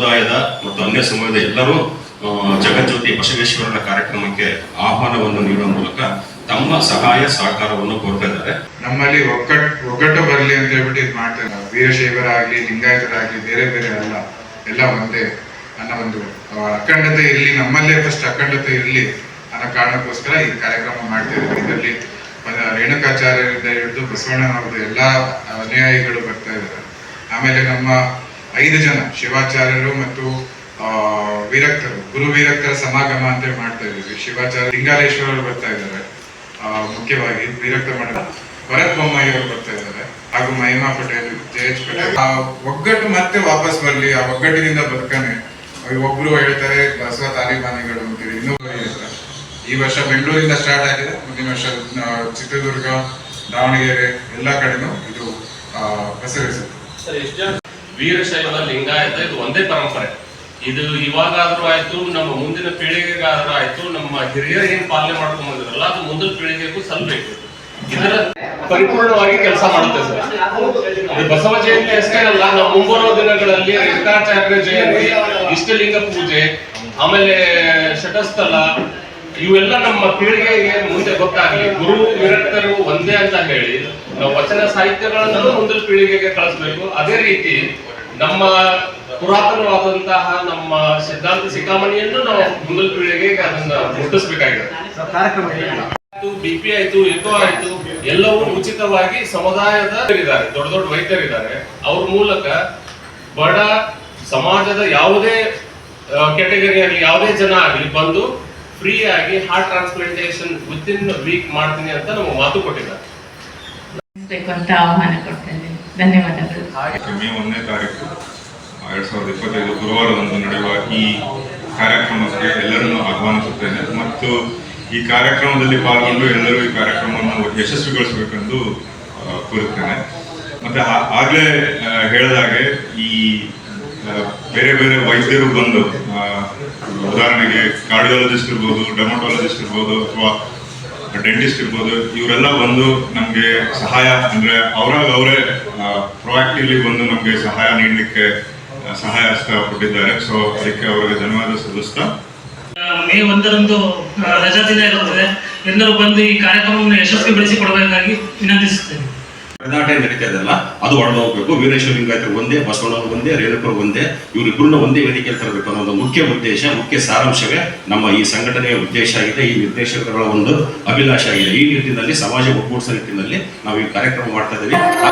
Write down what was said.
ಸಮುದಾಯದ ಮತ್ತು ಅನ್ಯ ಸಮುದಾಯದ ಎಲ್ಲರೂ ಜಗಜ್ಯೋತಿ ಬಸವೇಶ್ವರನ ಕಾರ್ಯಕ್ರಮಕ್ಕೆ ಆಹ್ವಾನವನ್ನು ನೀಡುವ ಮೂಲಕ ತಮ್ಮ ಸಹಾಯ, ಸಹಕಾರವನ್ನು ಕೋರ್ತಾ ಇದ್ದಾರೆ. ನಮ್ಮಲ್ಲಿ ಒಕ್ಕಟ್ ಒಗ್ಗಟ್ಟು ಬರಲಿ ಅಂತ ಹೇಳ್ಬಿಟ್ಟು ಇದು ಮಾಡ್ತಾರೆ ವೀರಶೈವರಾಗ್ಲಿ ಲಿಂಗಾಯತರಾಗ್ಲಿ ಬೇರೆ ಬೇರೆ ಅಲ್ಲ, ಎಲ್ಲ ಒಂದೇ ಅನ್ನೋ ಒಂದು ಅಖಂಡತೆ ಇರಲಿ, ನಮ್ಮಲ್ಲೇ ಫಸ್ಟ್ ಅಖಂಡತೆ ಇರಲಿ ಅನ್ನೋ ಕಾರಣಕ್ಕೋಸ್ಕರ ಈ ಕಾರ್ಯಕ್ರಮ ಮಾಡ್ತಿದ್ದೀವಿ ಇದರಲ್ಲಿ ಮ- ರೇಣುಕಾಚಾರ್ಯರಿಂದ ಹಿಡಿದು ಬಸವಣ್ಣನವ್ರದ್ದು ಎಲ್ಲ ಅನುಯಾಯಿಗಳು ಬರ್ತಾ ಇದ್ದಾರೆ. ಆಮೇಲೆ ನಮ್ಮ ಐದು ಜನ ಶಿವಾಚಾರ್ಯರು ಮತ್ತು ವೀರಕ್ತರು ಗುರು ವಿರಕ್ತರ ಸಮಾಗಮ ಅಂತ ಮಾಡ್ತಾ ಇದ್ದೀವಿ. ಶಿವಾಚಾರ್ಯ ಲಿಂಗಾಲೇಶ್ವರರು ಬರ್ತಾ ಇದ್ದಾರೆ. ಆ, ಮುಖ್ಯವಾಗಿ ವೀರಕ್ತ ಮಠ ಭರತ್ ಬೊಮ್ಮಾಯಿ ಅವರು ಬರ್ತಾ ಇದ್ದಾರೆ. ಹಾಗೂ ಮಹಿಮಾ ಪಟೇಲ್ ಎಚ್ ಪಟೇಲ್. ಆ ಒಗ್ಗಟ್ಟು ಮತ್ತೆ ವಾಪಸ್ ಬರಲಿ. ಆ ಒಗ್ಗಟ್ಟಿನಿಂದ ಬದುಕಾನೆ ಒಬ್ರು ಹೇಳ್ತಾರೆ ಬಸವ ತಾಲಿಬಾನಿಗಳು ಅಂತೇಳಿ ಇನ್ನೂ ಈ ವರ್ಷ ಬೆಂಗಳೂರಿಂದ ಸ್ಟಾರ್ಟ್ ಆಗಿದೆ. ಮುಂದಿನ ವರ್ಷ ಚಿತ್ರದುರ್ಗ ದಾವಣಗೆರೆ ಎಲ್ಲ ಕಡೆನೂ ಇದು ಆ, ಪಸರಿಸುತ್ತೆ ವೀರಶೈವ ಲಿಂಗಾಯತ ಇದು ಒಂದೇ ಪರಂಪರೆ. ಇದು ಇವಾಗಾದ್ರೂ ಆಯ್ತು, ನಮ್ಮ ಮುಂದಿನ ಪೀಳಿಗೆಗಾದ್ರೂ ಆಯ್ತು, ನಮ್ಮ ಹಿರಿಯರು ಏನ್ ಪಾಲನೆ ಮಾಡ್ಕೊಂಡ್ ಬಂದಿದ್ರಲ್ಲ ಅದು ಮುಂದಿನ ಪೀಳಿಗೆಗೂ ಸಲ್ಬೇಕು. ಇದರ ಪರಿಪೂರ್ಣವಾಗಿ ಕೆಲಸ ಮಾಡುತ್ತೆ ಸರ್. ಇದು ಬಸವ ಜಯಂತಿ ಅಷ್ಟೇ ಅಲ್ಲ ನಮ್ಮ ಮುಂಬರುವ ದಿನಗಳಲ್ಲಿ ರೇಣುಕಾಚಾರ್ಯ ಜಯಂತಿ, ಇಷ್ಟಲಿಂಗ ಪೂಜೆ, ಆಮೇಲೆ ಶಟಸ್ಥಲ ಇವೆಲ್ಲ ನಮ್ಮ ಪೀಳಿಗೆಗೆ ಮುಂದೆ ಗೊತ್ತಾಗ್ಲಿ. ಗುರು ವಿರಕ್ತರು ಒಂದೇ ಅಂತ ಹೇಳಿ ನಾವು ವಚನ ಸಾಹಿತ್ಯಗಳನ್ನು ಮುಂದಿನ ಪೀಳಿಗೆಗೆ ಕಳಿಸ್ಬೇಕು. ಅದೇ ರೀತಿ ನಮ್ಮ ಪುರಾತನವಾದಂತಹ ನಮ್ಮ ಸಿದ್ಧಾಂತ ಸಿಕ್ಕಾಮಣಿಯನ್ನು ನಾವು ಮುಂದಿನ ಪೀಳಿಗೆಗೆ ಅದನ್ನ ಮುಟ್ಟಿಸ್ಬೇಕಾಗಿದೆ. ಬಿ ಪಿ ಆಯ್ತು ಎಕೋ ಆಯ್ತು ಎಲ್ಲವೂ ಉಚಿತವಾಗಿ ಸಮುದಾಯದ ಇದ್ದಾರೆ ದೊಡ್ಡ ದೊಡ್ಡ ವೈದ್ಯರಿದ್ದಾರೆ. ಅವ್ರ ಮೂಲಕ ಬಡ ಸಮಾಜದ ಯಾವುದೇ ಕೆಟಗರಿ ಆಗಲಿ ಯಾವುದೇ ಜನ ಆಗಲಿ ಬಂದು ಫ್ರೀ ಆಗಿ heart transplantation within week ಮಾಡ್ತೀನಿ ಅಂತ ನಮ್ಮ ಮಾತು ಕೊಟ್ಟಿದ್ದಾರೆ. ಅಂತ ಆಹ್ವಾನ ಕೊಡ್ತೇನೆ. ಧನ್ಯವಾದಗಳು. ಮೇ ಒಂದನೇ ತಾರೀಕು ಎರಡು ಸಾವಿರದ ಇಪ್ಪತ್ತೈದು ಗುರುವಾರದಂದು ನಡೆಯುವ ಈ ಕಾರ್ಯಕ್ರಮಕ್ಕೆ ಎಲ್ಲರನ್ನೂ ಆಹ್ವಾನಿಸುತ್ತೇನೆ. ಮತ್ತು ಈ ಕಾರ್ಯಕ್ರಮದಲ್ಲಿ ಪಾಲ್ಗೊಂಡು ಎಲ್ಲರೂ ಈ ಕಾರ್ಯಕ್ರಮವನ್ನು ಯಶಸ್ವಿಗೊಳಿಸಬೇಕೆಂದು ಕೋರುತ್ತೇನೆ. ಮತ್ತೆ ಆಗ್ಲೇ ಹೇಳಿದಾಗೆ ಈ ಬೇರೆ ಬೇರೆ ವೈದ್ಯರು ಬಂದು ಆ, ಉದಾಹರಣೆಗೆ ಕಾರ್ಡಿಯಾಲಜಿಸ್ಟ್ ಇರ್ಬೋದು ಡರ್ಮಟಾಲಜಿಸ್ಟ್ ಇರ್ಬೋದು, ಅಥವಾ ಡೆಂಟಿಸ್ಟ್ ಇರ್ಬೋದು, ಇವರೆಲ್ಲ ಬಂದು ನಮಗೆ ಸಹಾಯ, ಅಂದ್ರೆ ಅವರಾಗ ಅವರೇ ಪ್ರೊಆಕ್ಟಿವ್ಲಿ ಬಂದು ನಮಗೆ ಸಹಾಯ ನೀಡಲಿಕ್ಕೆ ಸಹಾಯ ಹಸ್ತ ಕೊಟ್ಟಿದ್ದಾರೆ. ಸೊ ಅದಕ್ಕೆ ಅವರಿಗೆ ಧನ್ಯವಾದ ಸಲ್ಲಿಸ್ತಾ. ಮೇ ಒಂದರಂದು ರಜಾ ದಿನ ಇರುತ್ತದೆ. ಎಲ್ಲರೂ ಬಂದು ಈ ಕಾರ್ಯಕ್ರಮವನ್ನು ಯಶಸ್ವಿಗೊಳಿಸಿಕೊಡಬೇಕಾಗಿ ವಿನಂತಿಸುತ್ತೇನೆ. ಏನ್ ನಡೀತಾ ಇದೆಯಲ್ಲ ಅದು ಒಳಗೆ ಹೋಗ್ಬೇಕು ವೀರೇಶ್ವರ ಲಿಂಗಾಯತರು ಒಂದೇ ಬಸವಣ್ಣ ಒಂದೇ, ರೇಣುಕರು ಒಂದೇ ಇವರಿಬ್ಬರನ್ನ ಒಂದೇ ವೇದಿಕೆಯಲ್ಲಿ ತರಬೇಕು ಅನ್ನೋ ಒಂದು ಮುಖ್ಯ ಉದ್ದೇಶ, ಮುಖ್ಯ ಸಾರಾಂಶವೇ ನಮ್ಮ ಈ ಸಂಘಟನೆಯ ಉದ್ದೇಶ ಆಗಿದೆ. ಈ ನಿರ್ದೇಶಕರ ಒಂದು ಅಭಿಲಾಷೆ ಆಗಿದೆ. ಈ ನಿಟ್ಟಿನಲ್ಲಿ, ಸಮಾಜ ಒಗ್ಗೂಡಿಸೋ ನಿಟ್ಟಿನಲ್ಲಿ ನಾವು ಈ ಕಾರ್ಯಕ್ರಮ ಮಾಡ್ತಾ ಇದ್ದೀವಿ.